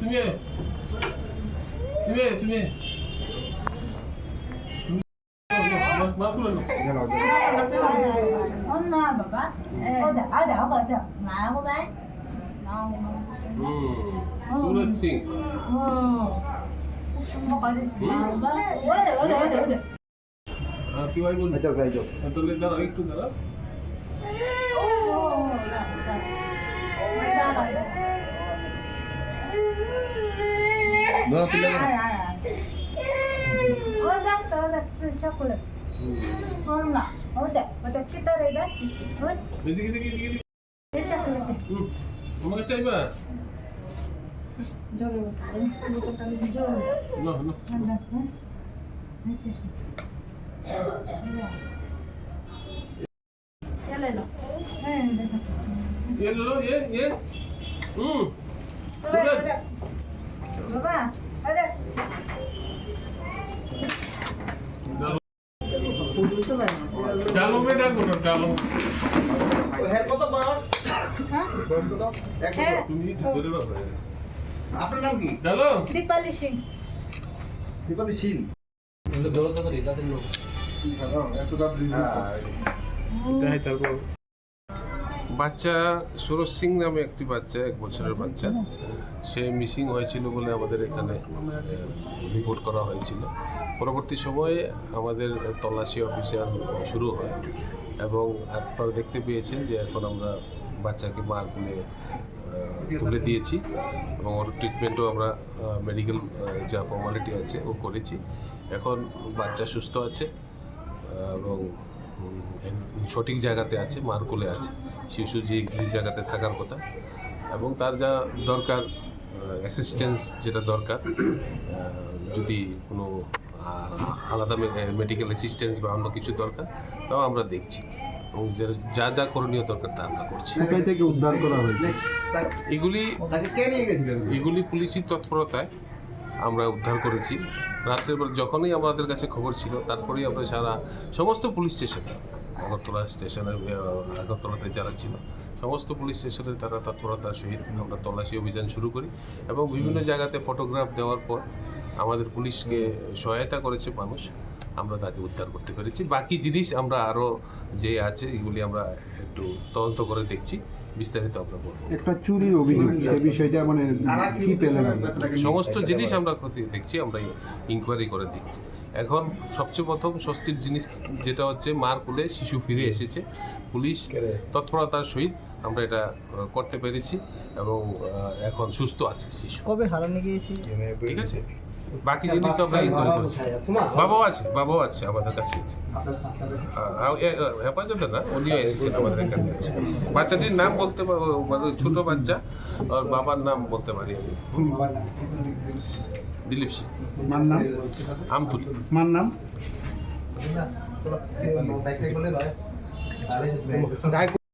তুমি তুমি তুমি সুরজ সিং। হ্যাঁ, কি ভাই বলুন আচ্ছা যাই যাও। তাহলে দাঁড়া একটু দাঁড়া। ও না না ও না না 누나 아, 아, 아. 아. ಹೋದಾಗ ತೋದಕ್ಕೆ ಚಾಕೊಲೇಟ್ ಹೋಗ್ಲ ಹೌದಾ ಮತ್ತೆ ಕಿತ್ತಾರೆ ಇದೆ ಇದು ಇದು ಇದು ಇದು ಚಾಕೊಲೇಟ್ ಹ್ಞೂ 엄마가 짜 이봐 ಜೋರು ಜೋರು 일로 와 일로 와. 한다 ಎಲ್ಲ ಇಲ್ಲ 얘 눌러 얘 얘. 응. ডালমে নাম কি ডালম দীপালি সিং। দীপালি সিং। এটা দৌড় তো করে তারপর। বাচ্চা, সুরজ সিং নামে একটি বাচ্চা, এক বছরের বাচ্চা। সে মিসিং হয়েছিল বলে আমাদের এখানে রিপোর্ট করা হয়েছিল। পরবর্তী সময়ে আমাদের তল্লাশি অভিযান শুরু হয় এবং আপনারা দেখতে পেয়েছেন যে এখন আমরা বাচ্চাকে মা তুলে তুলে দিয়েছি এবং ওর ট্রিটমেন্টও আমরা মেডিকেল যা ফর্মালিটি আছে ও করেছি। এখন বাচ্চা সুস্থ আছে এবং সঠিক জায়গাতে আছে, মার কোলে আছে। শিশু যে যে জায়গাতে থাকার কথা এবং তার যা দরকার অ্যাসিস্ট্যান্স যেটা দরকার যদি কোনো আলাদা মেডিকেল অ্যাসিস্ট্যান্স বা অন্য কিছু দরকার তাও আমরা দেখছি। এবং যা যা করণীয় দরকার তা আমরা করছি। থেকে উদ্ধার করা হয়েছে? এগুলি এগুলি? পুলিশি তৎপরতায় আমরা উদ্ধার করেছি। রাত্রের যখনই আমাদের কাছে খবর ছিল তারপরেই আমরা সারা সমস্ত পুলিশ স্টেশন আগরতলা স্টেশনের আগরতলাতে যারা ছিল সমস্ত পুলিশ স্টেশনে তারা তৎপরতার সহিত আমরা তল্লাশি অভিযান শুরু করি এবং বিভিন্ন জায়গাতে ফটোগ্রাফ দেওয়ার পর আমাদের পুলিশকে সহায়তা করেছে মানুষ আমরা তাকে উদ্ধার করতে পেরেছি। বাকি জিনিস আমরা আরও যে আছে এগুলি আমরা একটু তদন্ত করে দেখছি বিস্তারিত আমরা বলব। একটা চুরির অভিযোগ সে বিষয়টা মানে কি পেলেন সমস্ত জিনিস আমরা দেখছি আমরা ইনকোয়ারি করে দেখছি। এখন সবচেয়ে প্রথম স্বস্তির জিনিস যেটা হচ্ছে মার কোলে শিশু ফিরে এসেছে। পুলিশ তৎপরতার সহিত আমরা এটা করতে পেরেছি এবং এখন সুস্থ আছে শিশু। কবে হারানো গিয়েছি ঠিক আছে? বাকি জিনিস তো আমরা ইনকোয়ারি করছি বাবাও আছে বাবাও আছে আমাদের কাছে আছে। হেফাজতে না? উনিও এসেছেন আমাদের এখানে আছে। বাচ্চাটির নাম বলতে মানে ছোট বাচ্চা আর বাবার নাম বলতে পারি আমি। দিলীপ সিং। মার নাম? আমতুল। মার নাম?